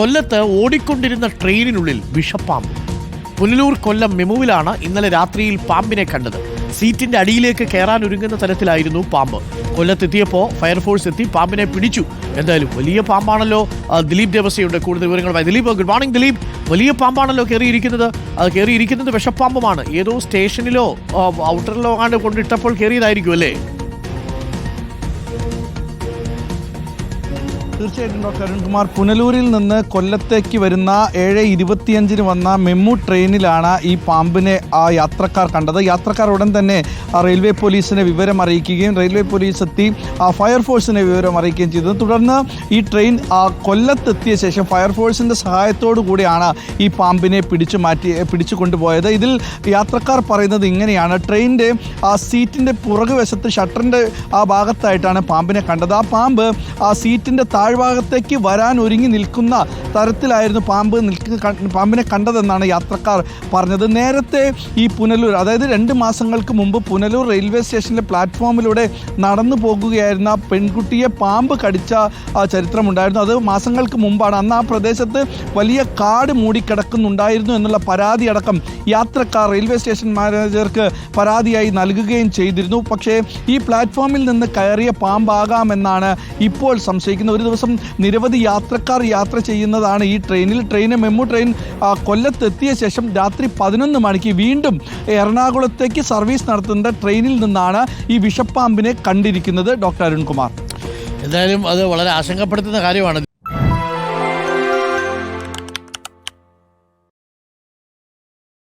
കൊല്ലത്ത് ഓടിക്കൊണ്ടിരുന്ന ട്രെയിനിനുള്ളിൽ വിഷപ്പാമ്പ്. പുനലൂർ കൊല്ലം മെമുവിലാണ് ഇന്നലെ രാത്രിയിൽ പാമ്പിനെ കണ്ടത്. സീറ്റിന്റെ അടിയിലേക്ക് കയറാൻ ഒരുങ്ങുന്ന തരത്തിലായിരുന്നു പാമ്പ്. കൊല്ലത്തെത്തിയപ്പോൾ ഫയർഫോഴ്സ് എത്തി പാമ്പിനെ പിടിച്ചു. എന്തായാലും വലിയ പാമ്പാണല്ലോ. ദിലീപ് ദേവസ്യയുണ്ട് കൂടുതൽ വിവരങ്ങളുമായി ദിലീപ് ഗുഡ് മോർണിംഗ് ദിലീപ്. വലിയ പാമ്പാണല്ലോ കയറിയിരിക്കുന്നത്. കയറിയിരിക്കുന്നത് വിഷപ്പാമ്പുമാണ്. ഏതോ സ്റ്റേഷനിലോ ഔട്ടറിലോ ആണ് കൊണ്ടിട്ടപ്പോൾ കയറിയതായിരിക്കും അല്ലേ? തീർച്ചയായിട്ടും ഡോക്ടർ അരുൺകുമാർ. പുനലൂരിൽ നിന്ന് കൊല്ലത്തേക്ക് വരുന്ന ഏഴ് ഇരുപത്തിയഞ്ചിന് വന്ന മെമ്മു ട്രെയിനിലാണ് ഈ പാമ്പിനെ ആ യാത്രക്കാർ കണ്ടത്. യാത്രക്കാർ ഉടൻ തന്നെ റെയിൽവേ പോലീസിനെ വിവരം അറിയിക്കുകയും റെയിൽവേ പോലീസ് എത്തി ഫയർഫോഴ്സിനെ വിവരം അറിയിക്കുകയും ചെയ്തു. തുടർന്ന് ഈ ട്രെയിൻ കൊല്ലത്തെത്തിയ ശേഷം ഫയർഫോഴ്സിന്റെ സഹായത്തോടു കൂടിയാണ് ഈ പാമ്പിനെ പിടിച്ചു മാറ്റി പിടിച്ചു കൊണ്ടുപോയത്. ഇതിൽ യാത്രക്കാർ പറയുന്നത് ഇങ്ങനെയാണ്. ട്രെയിനിന്റെ ആ സീറ്റിന്റെ പുറകുവശത്ത് ഷട്ടറിന്റെ ആ ഭാഗത്തായിട്ടാണ് പാമ്പിനെ കണ്ടത്. ആ പാമ്പ് ആ സീറ്റിന്റെ താഴ്ഭാഗത്തേക്ക് വരാൻ ഒരുങ്ങി നിൽക്കുന്ന തരത്തിലായിരുന്നു പാമ്പ് നിൽക്കുന്ന പാമ്പിനെ കണ്ടതെന്നാണ് യാത്രക്കാർ പറഞ്ഞത്. നേരത്തെ ഈ പുനലൂർ അതായത് രണ്ട് മാസങ്ങൾക്ക് മുമ്പ് പുനലൂർ റെയിൽവേ സ്റ്റേഷനിലെ പ്ലാറ്റ്ഫോമിലൂടെ നടന്നു പോകുകയായിരുന്ന പെൺകുട്ടിയെ പാമ്പ് കടിച്ച ചരിത്രമുണ്ടായിരുന്നു. അത് മാസങ്ങൾക്ക് മുമ്പാണ്. അന്ന് ആ പ്രദേശത്ത് വലിയ കാട് മൂടിക്കിടക്കുന്നുണ്ടായിരുന്നു എന്നുള്ള പരാതി അടക്കം യാത്രക്കാർ റെയിൽവേ സ്റ്റേഷൻ മാനേജർക്ക് പരാതിയായി നൽകുകയും ചെയ്തിരുന്നു. പക്ഷേ ഈ പ്ലാറ്റ്ഫോമിൽ നിന്ന് കയറിയ പാമ്പാകാമെന്നാണ് ഇപ്പോൾ സംശയിക്കുന്നത്. ഒരു ദിവസം നിരവധി യാത്രക്കാർ യാത്ര ചെയ്യുന്നതാണ് ഈ ട്രെയിനിൽ. ട്രെയിൻ മെമു ട്രെയിൻ കൊല്ലത്തെത്തിയ ശേഷം രാത്രി പതിനൊന്ന് മണിക്ക് വീണ്ടും എറണാകുളത്തേക്ക് സർവീസ് നടത്തുന്ന ട്രെയിനിൽ നിന്നാണ് ഈ വിഷപ്പാമ്പിനെ കണ്ടിരിക്കുന്നത് ഡോക്ടർ അരുൺകുമാർ. എന്തായാലും അത് വളരെ ആശങ്കപ്പെടുത്തുന്ന കാര്യമാണ്.